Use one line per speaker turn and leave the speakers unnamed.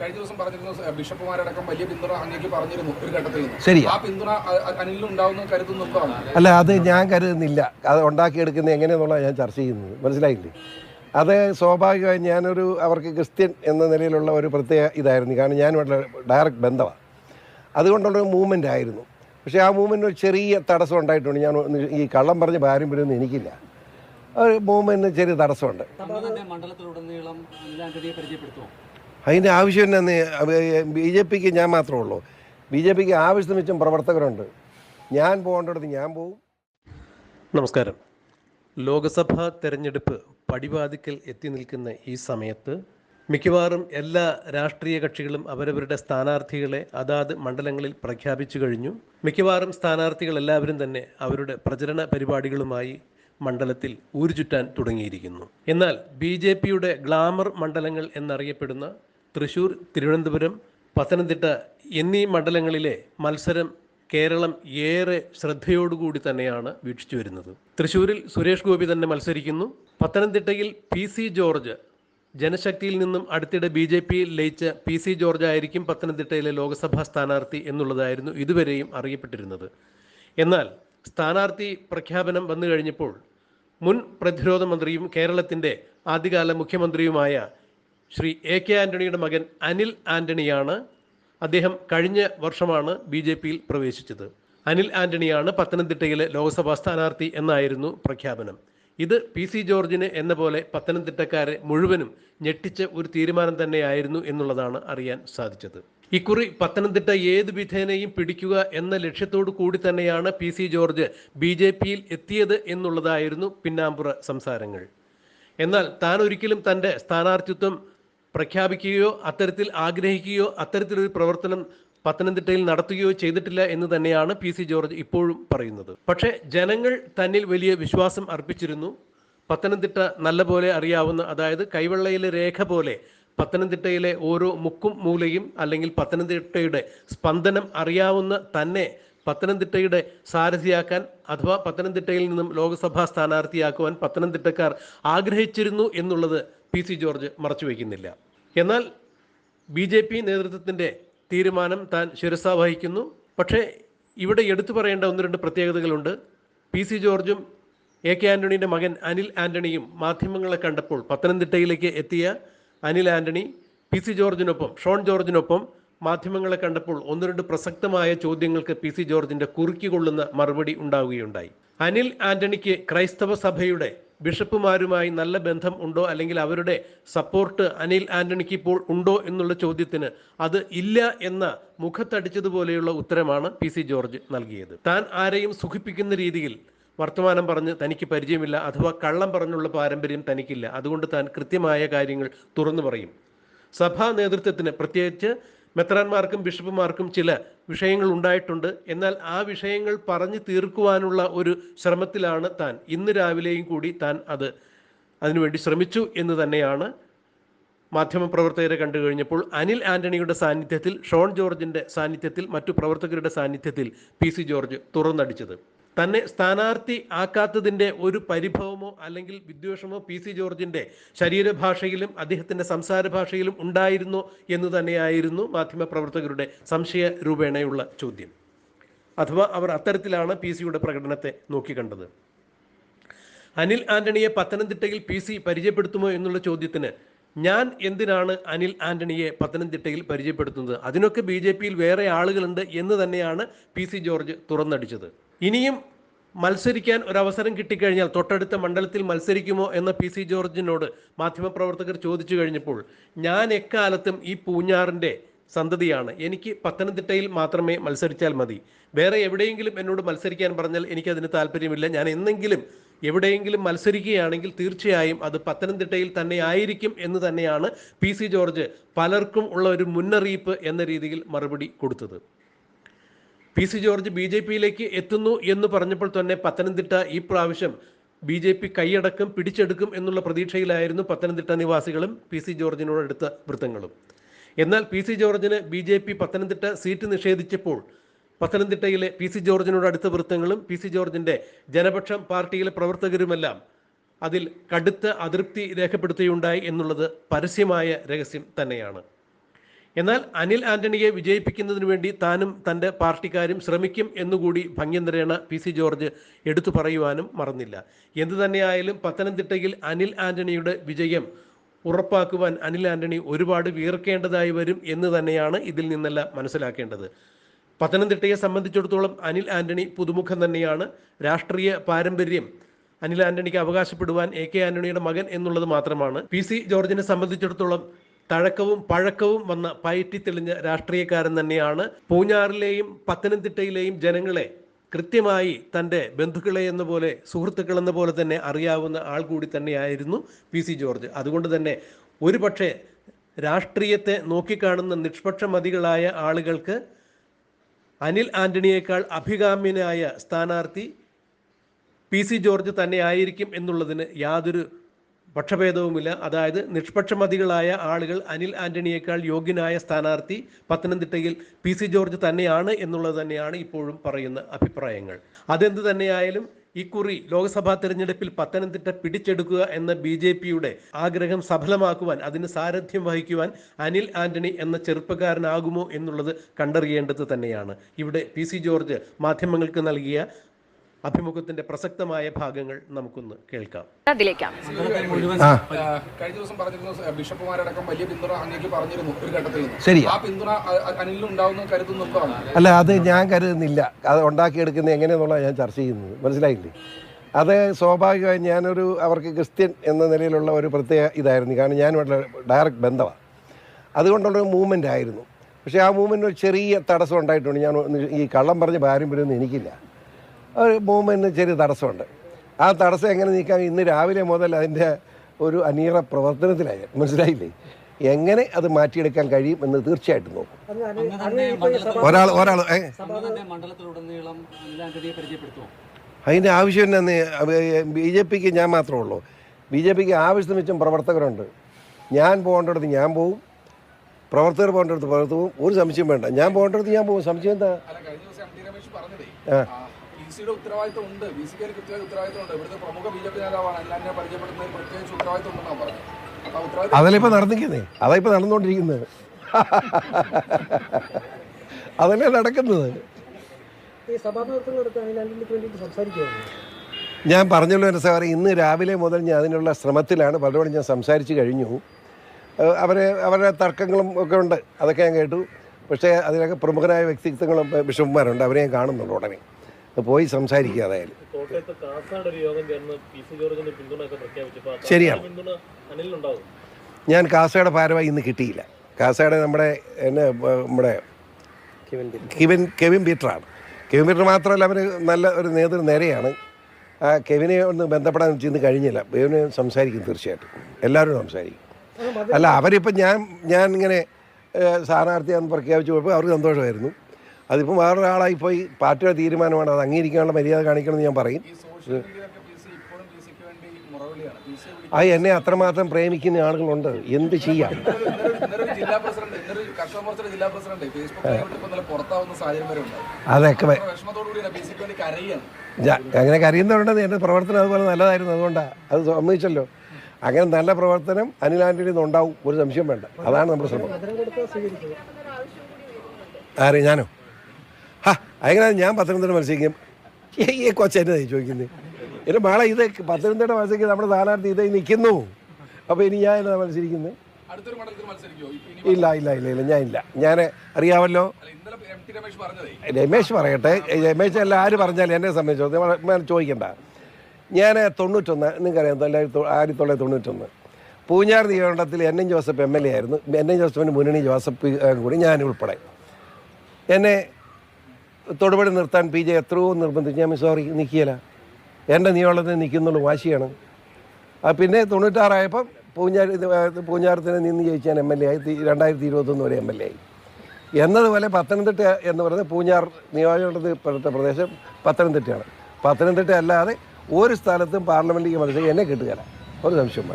കഴിഞ്ഞ ദിവസം പറഞ്ഞിരുന്നു സ- ബിഷപ്പുമാരടക്കം വലിയ പിന്തുണ അങ്ങേക്ക് പറഞ്ഞിരുന്നു ഒരു ഘട്ടത്തിൽ ആ പിന്തുണ
അല്ല അത് ഞാൻ കരുതുന്നില്ല. അത് ഉണ്ടാക്കിയെടുക്കുന്നത് എങ്ങനെയെന്നുള്ളത് ഞാൻ ചർച്ച ചെയ്യുന്നത്. മനസ്സിലായില്ലേ? അത് സ്വാഭാവികമായി ഞാനൊരു അവർക്ക് ക്രിസ്ത്യൻ എന്ന നിലയിലുള്ള ഒരു പ്രത്യേക ഇതായിരുന്നു. കാരണം ഞാനുമായിട്ടുള്ള ഡയറക്റ്റ് ബന്ധമാണ് അതുകൊണ്ടുള്ളൊരു മൂവ്മെന്റ് ആയിരുന്നു. പക്ഷേ ആ മൂവ്മെന്റ് ഒരു ചെറിയ തടസ്സം ഉണ്ടായിട്ടുണ്ട്. ഞാൻ ഈ കള്ളം പറഞ്ഞ് പാരമ്പര്യമൊന്നും എനിക്കില്ല. ഒരു മൂവ്മെന്റിന് ചെറിയ തടസ്സമുണ്ട്.
മണ്ഡലത്തിലുടനീളം പരിചയപ്പെടുത്തുമോ
അതിന്റെ ആവശ്യം തന്നെ ബി ജെ പിക്ക് ഞാൻ മാത്രമേ ഉള്ളൂ. ബി ജെ പിക്ക് ആവശ്യത്തിന് വെച്ചും പ്രവർത്തകരുണ്ട്. ഞാൻ പോകേണ്ടടുത്ത് ഞാൻ പോകും
നമസ്കാരം. ലോക്സഭാ തെരഞ്ഞെടുപ്പ് പടിവാതിക്കൽ എത്തി നിൽക്കുന്ന ഈ സമയത്ത് മിക്കവാറും എല്ലാ രാഷ്ട്രീയ കക്ഷികളും അവരവരുടെ സ്ഥാനാർത്ഥികളെ അതാത് മണ്ഡലങ്ങളിൽ പ്രഖ്യാപിച്ചു കഴിഞ്ഞു. മിക്കവാറും സ്ഥാനാർത്ഥികൾ എല്ലാവരും തന്നെ അവരുടെ പ്രചരണ പരിപാടികളുമായി മണ്ഡലത്തിൽ ഊരുചുറ്റാൻ തുടങ്ങിയിരിക്കുന്നു. എന്നാൽ ബി ഗ്ലാമർ മണ്ഡലങ്ങൾ എന്നറിയപ്പെടുന്ന തൃശൂർ തിരുവനന്തപുരം പത്തനംതിട്ട എന്നീ മണ്ഡലങ്ങളിലെ മത്സരം കേരളം ഏറെ ശ്രദ്ധയോടുകൂടി തന്നെയാണ് വീക്ഷിച്ചു വരുന്നത്. തൃശൂരിൽ സുരേഷ് ഗോപി തന്നെ മത്സരിക്കുന്നു. പത്തനംതിട്ടയിൽ പി സി ജോർജ് ജനശക്തിയിൽ നിന്നും അടുത്തിടെ ബി ജെ പിയിൽ ലയിച്ച പി സി ജോർജ് ആയിരിക്കും പത്തനംതിട്ടയിലെ ലോക്സഭാ സ്ഥാനാർത്ഥി എന്നുള്ളതായിരുന്നു ഇതുവരെയും അറിയപ്പെട്ടിരുന്നത്. എന്നാൽ സ്ഥാനാർത്ഥി പ്രഖ്യാപനം വന്നു കഴിഞ്ഞപ്പോൾ മുൻ പ്രതിരോധ മന്ത്രിയും കേരളത്തിന്റെ ആദ്യകാല മുഖ്യമന്ത്രിയുമായ ശ്രീ എ കെ ആന്റണിയുടെ മകൻ അനിൽ ആന്റണിയാണ്. അദ്ദേഹം കഴിഞ്ഞ വർഷമാണ് ബി ജെ പിയിൽ പ്രവേശിച്ചത്. അനിൽ ആന്റണിയാണ് പത്തനംതിട്ടയിലെ ലോക്സഭാ സ്ഥാനാർത്ഥി എന്നായിരുന്നു പ്രഖ്യാപനം. ഇത് പി സി ജോർജിന് എന്ന പോലെ പത്തനംതിട്ടക്കാരെ മുഴുവനും ഞെട്ടിച്ച ഒരു തീരുമാനം തന്നെയായിരുന്നു എന്നുള്ളതാണ് അറിയാൻ സാധിച്ചത്. ഇക്കുറി പത്തനംതിട്ട ഏത് വിധേനയും പിടിക്കുക എന്ന ലക്ഷ്യത്തോടു കൂടി തന്നെയാണ് P C George B J പിയിൽ എത്തിയത് എന്നുള്ളതായിരുന്നു പിന്നാമ്പുറ സംസാരങ്ങൾ. എന്നാൽ താൻ ഒരിക്കലും തന്റെ സ്ഥാനാർത്ഥിത്വം പ്രഖ്യാപിക്കുകയോ അത്തരത്തിൽ ആഗ്രഹിക്കുകയോ അത്തരത്തിലൊരു പ്രവർത്തനം പത്തനംതിട്ടയിൽ നടത്തുകയോ ചെയ്തിട്ടില്ല എന്ന് തന്നെയാണ് പി സി ജോർജ് ഇപ്പോഴും പറയുന്നത്. പക്ഷേ ജനങ്ങൾ തന്നിൽ വലിയ വിശ്വാസം അർപ്പിച്ചിരുന്നു. പത്തനംതിട്ട നല്ലപോലെ അറിയാവുന്ന അതായത് കൈവെള്ളയിലെ രേഖ പോലെ പത്തനംതിട്ടയിലെ ഓരോ മുക്കും മൂലയും അല്ലെങ്കിൽ പത്തനംതിട്ടയുടെ സ്പന്ദനം അറിയാവുന്ന തന്നെ പത്തനംതിട്ടയുടെ സാരഥിയാക്കാൻ അഥവാ പത്തനംതിട്ടയിൽ നിന്നും ലോക്സഭാ സ്ഥാനാർത്ഥിയാക്കുവാൻ പത്തനംതിട്ടക്കാർ ആഗ്രഹിച്ചിരുന്നു എന്നുള്ളത് പി സി ജോർജ് മറച്ചുവെക്കുന്നില്ല എന്നാൽ ബി ജെ പി നേതൃത്വത്തിന്റെ തീരുമാനം താൻ ശിരസ വഹിക്കുന്നു. പക്ഷേ ഇവിടെ എടുത്തു പറയേണ്ട ഒന്ന് രണ്ട് പ്രത്യേകതകളുണ്ട്. പി സി ജോർജും എ കെ ആന്റണിയുടെ മകൻ അനിൽ ആന്റണിയും മാധ്യമങ്ങളെ കണ്ടപ്പോൾ പത്തനംതിട്ടയിലേക്ക് എത്തിയ അനിൽ ആന്റണി പി സി ജോർജിനൊപ്പം ഷോൺ ജോർജിനൊപ്പം മാധ്യമങ്ങളെ കണ്ടപ്പോൾ ഒന്ന് രണ്ട് പ്രസക്തമായ ചോദ്യങ്ങൾക്ക് പി സി ജോർജിന്റെ കുറുക്കി കൊള്ളുന്ന മറുപടി ഉണ്ടാവുകയുണ്ടായി. അനിൽ ആന്റണിക്ക് ക്രൈസ്തവ സഭയുടെ ബിഷപ്പുമാരുമായി നല്ല ബന്ധം ഉണ്ടോ അല്ലെങ്കിൽ അവരുടെ സപ്പോർട്ട് അനിൽ ആന്റണിക്ക് ഇപ്പോൾ ഉണ്ടോ എന്നുള്ള ചോദ്യത്തിന് അത് ഇല്ല എന്ന മുഖത്തടിച്ചതുപോലെയുള്ള ഉത്തരമാണ് പി സി ജോർജ് നൽകിയത്. താൻ ആരെയും സുഖിപ്പിക്കുന്ന രീതിയിൽ വർത്തമാനം പറഞ്ഞ് തനിക്ക് പരിചയമില്ല അഥവാ കള്ളം പറഞ്ഞുള്ള പാരമ്പര്യം തനിക്കില്ല. അതുകൊണ്ട് താൻ കൃത്യമായ കാര്യങ്ങൾ തുറന്നു പറയും. സഭാ നേതൃത്വത്തിന് പ്രത്യേകിച്ച് മെത്രാന്മാർക്കും ബിഷപ്പുമാർക്കും ചില വിഷയങ്ങൾ ഉണ്ടായിട്ടുണ്ട്. എന്നാൽ ആ വിഷയങ്ങൾ പറഞ്ഞു തീർക്കുവാനുള്ള ഒരു ശ്രമത്തിലാണ് താൻ. ഇന്ന് രാവിലെയും കൂടി താൻ അത് അതിനുവേണ്ടി ശ്രമിച്ചു എന്ന് തന്നെയാണ് മാധ്യമപ്രവർത്തകരെ കണ്ടു കഴിഞ്ഞപ്പോൾ അനിൽ ആന്റണിയുടെ സാന്നിധ്യത്തിൽ ഷോൺ ജോർജിന്റെ സാന്നിധ്യത്തിൽ മറ്റു പ്രവർത്തകരുടെ സാന്നിധ്യത്തിൽ പി സി ജോർജ് തുറന്നടിച്ചത്. തന്നെ സ്ഥാനാർത്ഥി ആക്കാത്തതിന്റെ ഒരു പരിഭവമോ അല്ലെങ്കിൽ വിദ്വേഷമോ പി സി ജോർജിന്റെ ശരീരഭാഷയിലും അദ്ദേഹത്തിന്റെ സംസാര ഭാഷയിലും ഉണ്ടായിരുന്നോ എന്ന് തന്നെയായിരുന്നു മാധ്യമപ്രവർത്തകരുടെ സംശയ രൂപേണയുള്ള ചോദ്യം. അഥവാ അവർ അത്തരത്തിലാണ് പി സിയുടെ പ്രകടനത്തെ നോക്കിക്കണ്ടത് അനിൽ ആന്റണിയെ പത്തനംതിട്ടയിൽ പി സി പരിചയപ്പെടുത്തുമോ എന്നുള്ള ചോദ്യത്തിന് ഞാൻ എന്തിനാണ് അനിൽ ആന്റണിയെ പത്തനംതിട്ടയിൽ പരിചയപ്പെടുത്തുന്നത്? അതിനൊക്കെ ബി വേറെ ആളുകളുണ്ട് എന്ന് തന്നെയാണ് പി ജോർജ് തുറന്നടിച്ചത്. ഇനിയും മത്സരിക്കാൻ ഒരു ഒരവസരം കിട്ടിക്കഴിഞ്ഞാൽ തൊട്ടടുത്ത മണ്ഡലത്തിൽ മത്സരിക്കുമോ എന്ന പി സി ജോർജിനോട് മാധ്യമപ്രവർത്തകർ ചോദിച്ചു കഴിഞ്ഞപ്പോൾ ഞാൻ എക്കാലത്തും ഈ പൂഞ്ഞാറിന്റെ സന്തതിയാണ്. എനിക്ക് പത്തനംതിട്ടയിൽ മാത്രമേ മത്സരിച്ചാൽ മതി. വേറെ എവിടെയെങ്കിലും എന്നോട് മത്സരിക്കാൻ പറഞ്ഞാൽ എനിക്കതിന് താല്പര്യമില്ല ഞാൻ എന്നെങ്കിലും എവിടെയെങ്കിലും മത്സരിക്കുകയാണെങ്കിൽ തീർച്ചയായും അത് പത്തനംതിട്ടയിൽ തന്നെ ആയിരിക്കും എന്ന് തന്നെയാണ് പി സി ജോർജ് പലർക്കും ഉള്ള ഒരു മുന്നറിയിപ്പ് എന്ന രീതിയിൽ മറുപടി കൊടുത്തത്. P C George B J പിയിലേക്ക് എത്തുന്നു എന്ന് പറഞ്ഞപ്പോൾ തന്നെ പത്തനംതിട്ട ഈ പ്രാവശ്യം ബി ജെ പി കൈയടക്കം പിടിച്ചെടുക്കും എന്നുള്ള പ്രതീക്ഷയിലായിരുന്നു പത്തനംതിട്ട നിവാസികളും പി സി ജോർജിനോട് അടുത്ത വൃത്തങ്ങളും. എന്നാൽ പി സി ജോർജിന് B J P Pathanamthitta seat നിഷേധിച്ചപ്പോൾ പത്തനംതിട്ടയിലെ പി സി ജോർജിനോട് അടുത്ത വൃത്തങ്ങളും പി സി ജോർജിന്റെ ജനപക്ഷം പാർട്ടിയിലെ പ്രവർത്തകരുമെല്ലാം അതിൽ കടുത്ത അതൃപ്തി രേഖപ്പെടുത്തുകയുണ്ടായി എന്നുള്ളത് പരസ്യമായ രഹസ്യം തന്നെയാണ്. എന്നാൽ അനിൽ ആന്റണിയെ വിജയിപ്പിക്കുന്നതിന് വേണ്ടി താനും തന്റെ പാർട്ടിക്കാരും ശ്രമിക്കും എന്നുകൂടി ഭംഗ്യന്തരേണ പി സി ജോർജ് എടുത്തു പറയുവാനും മറന്നില്ല. എന്തു തന്നെയായാലും പത്തനംതിട്ടയിൽ അനിൽ ആന്റണിയുടെ വിജയം ഉറപ്പാക്കുവാൻ അനിൽ ആന്റണി ഒരുപാട് വീർക്കേണ്ടതായി വരും എന്ന് തന്നെയാണ് ഇതിൽ നിന്നെല്ലാം മനസ്സിലാക്കേണ്ടത്. പത്തനംതിട്ടയെ സംബന്ധിച്ചിടത്തോളം അനിൽ ആന്റണി പുതുമുഖം തന്നെയാണ്. രാഷ്ട്രീയ പാരമ്പര്യം അനിൽ ആന്റണിക്ക് അവകാശപ്പെടുവാൻ എ കെ ആന്റണിയുടെ മകൻ എന്നുള്ളത് മാത്രമാണ്. പി സി ജോർജിനെ സംബന്ധിച്ചിടത്തോളം തഴക്കവും പഴക്കവും വന്ന പയറ്റി തെളിഞ്ഞ രാഷ്ട്രീയക്കാരൻ തന്നെയാണ് പൂഞ്ഞാറിലെയും പത്തനംതിട്ടയിലെയും ജനങ്ങളെ കൃത്യമായി തന്റെ ബന്ധുക്കളെ എന്ന പോലെ സുഹൃത്തുക്കളെന്ന പോലെ തന്നെ അറിയാവുന്ന ആൾ കൂടി തന്നെയായിരുന്നു പി സി ജോർജ്. അതുകൊണ്ട് തന്നെ ഒരുപക്ഷെ രാഷ്ട്രീയത്തെ നോക്കിക്കാണുന്ന നിഷ്പക്ഷമതികളായ ആളുകൾക്ക് അനിൽ ആന്റണിയേക്കാൾ അഭികാമ്യനായ സ്ഥാനാർത്ഥി പി സി ജോർജ് തന്നെയായിരിക്കും എന്നുള്ളതിന് യാതൊരു പക്ഷഭേദവുമില്ല. അതായത് നിഷ്പക്ഷമതികളായ ആളുകൾ അനിൽ ആന്റണിയേക്കാൾ യോഗ്യനായ സ്ഥാനാർത്ഥി പത്തനംതിട്ടയിൽ പി സി ജോർജ് തന്നെയാണ് എന്നുള്ളത് തന്നെയാണ് ഇപ്പോഴും പറയുന്ന അഭിപ്രായങ്ങൾ. അതെന്ത് തന്നെയായാലും ഇക്കുറി ലോക്സഭാ തെരഞ്ഞെടുപ്പിൽ പത്തനംതിട്ട പിടിച്ചെടുക്കുക എന്ന ബി ജെ പിയുടെ ആഗ്രഹം സഫലമാക്കുവാൻ അതിന് സാരഥ്യം വഹിക്കുവാൻ അനിൽ ആന്റണി എന്ന ചെറുപ്പക്കാരനാകുമോ എന്നുള്ളത് കണ്ടറിയേണ്ടത് തന്നെയാണ്. ഇവിടെ പി സി ജോർജ് മാധ്യമങ്ങൾക്ക് നൽകിയ അഭിമുഖത്തിന്റെ പ്രസക്തമായ ഭാഗങ്ങൾ നമുക്കൊന്ന് കേൾക്കാം.
അതിലേക്കാം.
കഴിഞ്ഞ ദിവസം പറഞ്ഞിരുന്നു സ- ബിഷപ്പുമാരടക്കം വലിയ പിന്തുണ അങ്ങേക്ക് പറഞ്ഞിരുന്നു ഒരു ഘട്ടത്തിൽ ആ പിന്തുണ ഉണ്ടാവുന്ന
അല്ല അത് ഞാൻ കരുതുന്നില്ല. അത് ഉണ്ടാക്കിയെടുക്കുന്നത് എങ്ങനെയെന്നുള്ളത് ഞാൻ ചർച്ച ചെയ്യുന്നത് മനസ്സിലായില്ലേ? അത് സ്വാഭാവികമായി ഞാനൊരു അവർക്ക് ക്രിസ്ത്യൻ എന്ന നിലയിലുള്ള ഒരു പ്രത്യേക ഇതായിരുന്നു. കാരണം ഞാൻ ഡയറക്റ്റ് ബന്ധമാണ് അതുകൊണ്ടുള്ള മൂവ്മെന്റ് ആയിരുന്നു. പക്ഷേ ആ മൂവ്മെന്റ് ഒരു ചെറിയ തടസ്സം ഉണ്ടായിട്ടുണ്ട്. ഞാൻ ഈ കള്ളം പറഞ്ഞ് പാരമ്പര്യമൊന്നും എനിക്കില്ല. ഒരു മൂവ്മെന്റിന് ചെറിയ തടസ്സമുണ്ട്. ആ തടസ്സം എങ്ങനെ നീക്കാൻ? ഇന്ന് രാവിലെ മുതൽ അതിന്റെ ഒരു അനീറ പ്രവർത്തനത്തിലായി. മനസ്സിലായില്ലേ? എങ്ങനെ അത് മാറ്റിയെടുക്കാൻ കഴിയും എന്ന് തീർച്ചയായിട്ടും നോക്കും. ഒരാൾ ഒരാൾ അതിന്റെ ആവശ്യം തന്നെ ബി ജെ പിക്ക് ഞാൻ മാത്രമേ ഉള്ളൂ. ബി ജെ പിക്ക് ആവശ്യത്തിന് വെച്ചും പ്രവർത്തകരുണ്ട്. ഞാൻ പോകേണ്ടടുത്ത് ഞാൻ പോവും. പ്രവർത്തകർ പോകേണ്ടടുത്ത് പ്രവർത്തകവും ഒരു സംശയം വേണ്ട. ഞാൻ പോകേണ്ടടുത്ത് ഞാൻ പോകും സംശയം എന്താ?
അല്ല കഴിഞ്ഞ ദിവസം എം ടി
ആ.
സിയുടെ ഉത്തരവാദിത്വം ഉണ്ട്. ബി സിക്ക് കൃത്യമായ ഉത്തരവാദിത്വം ഉണ്ട്. ഇവിടുത്തെ പ്രമുഖ ബി ജെ പി നേതാവാണ്. എല്ലാവരെയും പരിചയപ്പെടുന്നതിൽ പ്രത്യേകിച്ച് ഉത്തരവാദിത്വം ഉണ്ടെന്നാണ് പറഞ്ഞത്.
അതല്ലേ ഇപ്പൊ നടന്നിരിക്കുന്നേ? അതാ ഇപ്പൊ നടന്നുകൊണ്ടിരിക്കുന്നത്. അതല്ലേ നടക്കുന്നത്? ഞാൻ പറഞ്ഞല്ലോ എന്റെ സാറേ ഇന്ന് രാവിലെ മുതൽ ഞാൻ അതിനുള്ള ശ്രമത്തിലാണ്. പലരോടും ഞാൻ സംസാരിച്ച് കഴിഞ്ഞു. അവരെ അവരുടെ തർക്കങ്ങളും ഒക്കെ ഉണ്ട്. അതൊക്കെ ഞാൻ കേട്ടു. പക്ഷേ അതിലൊക്കെ പ്രമുഖരായ വ്യക്തിത്വങ്ങളും ബിഷപ്പുമാരുണ്ട്. അവരെ ഞാൻ കാണുന്നുണ്ട് ഉടനെ. പോയി സംസാരിക്കുക അതായാലും ശരിയാണ്. ഞാൻ കാസയുടെ ഭാരവായി ഇന്ന് കിട്ടിയില്ല. കാസയുടെ നമ്മുടെ എന്നെ നമ്മുടെ കെവിൻ കെവിൻ പീറ്ററാണ്. കെവിൻ പീറ്റർ മാത്രമല്ല അവർ നല്ല ഒരു നേതൃ നേരെയാണ്. ആ കെവിനെ ഒന്ന് ബന്ധപ്പെടാൻ ഇന്ന് കഴിഞ്ഞില്ല. കെവിനെ സംസാരിക്കും തീർച്ചയായിട്ടും. എല്ലാവരും സംസാരിക്കും. അല്ല അവരിപ്പം ഞാൻ ഞാൻ ഇങ്ങനെ സ്ഥാനാർത്ഥിയാണെന്ന് പ്രഖ്യാപിച്ചു പോയപ്പോൾ അവർക്ക് സന്തോഷമായിരുന്നു. അതിപ്പോൾ വേറൊരാളായി പോയി പാർട്ടിയുടെ തീരുമാനമാണ്. അത് അംഗീകരിക്കാനുള്ള മര്യാദ കാണിക്കണമെന്ന് ഞാൻ പറയും. ആ എന്നെ അത്രമാത്രം പ്രേമിക്കുന്ന ആളുകളുണ്ട്. എന്ത് ചെയ്യാം?
അതെ
അതൊക്കെ അങ്ങനെ കരയുന്നവരുണ്ട് എന്റെ പ്രവർത്തനം അതുപോലെ നല്ലതായിരുന്നു. അതുകൊണ്ടാണ് അത് സമ്മതിച്ചല്ലോ. അങ്ങനെ നല്ല പ്രവർത്തനം അനിൽ ആന്റണിയിൽ നിന്ന് ഉണ്ടാവും ഒരു സംശയം വേണ്ട. അതാണ് നമ്മുടെ ശ്രമം. ആരെ? ഞാനോ? ഹാ അങ്ങനെ ഞാൻ പത്തനംതിട്ട മത്സരിക്കും? ഈ ഈ കൊച്ചെന്നെ ചോദിക്കുന്നത് എന്റെ മാളെ ഇത് പത്തനംതിട്ട മത്സരിക്കുന്നത് നമ്മുടെ സ്ഥാനാർത്ഥി ഇതേ നിൽക്കുന്നു അപ്പോൾ ഇനി ഞാൻ എന്നാ മത്സരിക്കുന്നത് ഇല്ല ഇല്ല ഇല്ല ഇല്ല ഞാൻ ഇല്ല. ഞാൻ അറിയാമല്ലോ.
രമേശ്
പറയട്ടെ. രമേശ് അല്ല ആര് പറഞ്ഞാലും എന്നെ സംബന്ധിച്ചോളം ചോദിക്കണ്ട. ഞാൻ തൊണ്ണൂറ്റൊന്ന് നിങ്ങൾക്കറിയാം തൊള്ളായിരത്തി ആയിരത്തി തൊള്ളായിരത്തി തൊണ്ണൂറ്റൊന്ന്. Poonjar നിയമമണ്ഡലത്തിൽ N N Joseph M L A ആയിരുന്നു. എൻ എൻ ജോസഫിന് മുന്നണി ജോസഫ് കൂടി ഞാൻ ഉൾപ്പെടെ. എന്നെ തൊടുപടി നിർത്താൻ പി ജെ എത്രയോ നിർബന്ധിച്ചു. ഞാൻ സോറി നിൽക്കിയല്ല എന്റെ നിയോളത്തിന് നിൽക്കുന്നുള്ള വാശിയാണ്. പിന്നെ തൊണ്ണൂറ്റാറായപ്പം പൂഞ്ഞാർ പൂഞ്ഞാറത്തിനെ നിന്ന് ജയിച്ചാൻ എം എൽ എ ആയി. രണ്ടായിരത്തി ഇരുപത്തൊന്ന് വരെ എം എൽ എ ആയി. എന്നതുപോലെ പത്തനംതിട്ട എന്ന് പറയുന്നത് പൂഞ്ഞാർ നിയോജകമണ്ഡലത്തിൽപ്പെട്ട പ്രദേശം പത്തനംതിട്ടയാണ്. പത്തനംതിട്ട അല്ലാതെ ഒരു സ്ഥലത്തും പാർലമെന്റിലേക്ക് മത്സരിക്കാൻ എന്നെ കിട്ടുകയില്ല. ഒരു സംശയം